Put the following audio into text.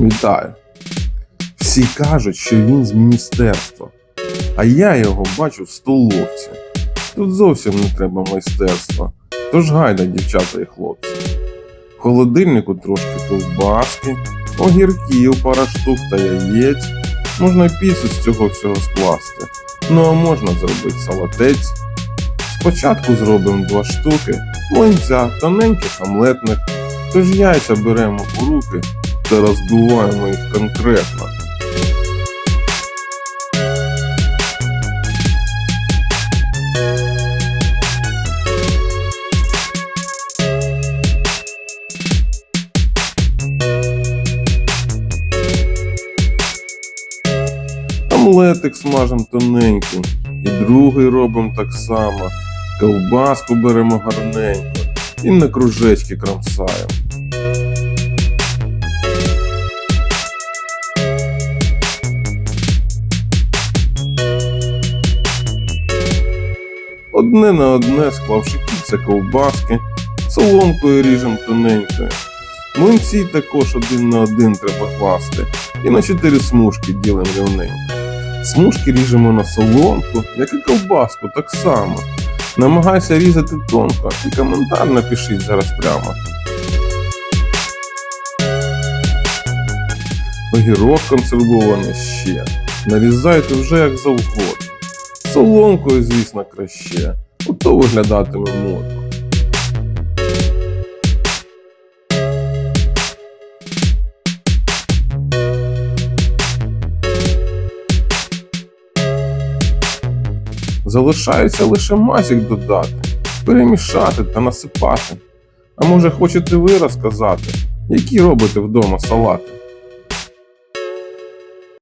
Вітаю. Всі кажуть, що він з міністерства, а я його бачу в столовці. Тут зовсім не треба майстерства, тож гайда, дівчата і хлопці. В холодильнику трошки ковбаски, огірків, пара штук та яєць. Можна піцу з цього всього скласти. Ну а можна зробити салатець. Спочатку зробимо два штуки, млинця, тоненьких омлетних, тож яйця беремо у руки та розбиваємо їх конкретно. Омлетик смажем тоненький, і другий робимо так само. Ковбаску беремо гарненько і на кружечки кромсаємо. Одне на одне склавши кільця ковбаски, соломкою ріжемо тоненькою. Млинці також один на один треба класти, і на чотири смужки ділимо рівненько. Смужки ріжемо на соломку, як і ковбаску, так само. Намагайся різати тонко і коментар напишіть зараз прямо. Огірок консервований ще. Нарізайте вже як завгодно. Соломкою, звісно, краще. Ото виглядатиме модно. Залишається лише мазік додати, перемішати та насипати. А може хочете ви розказати, які робите вдома салати?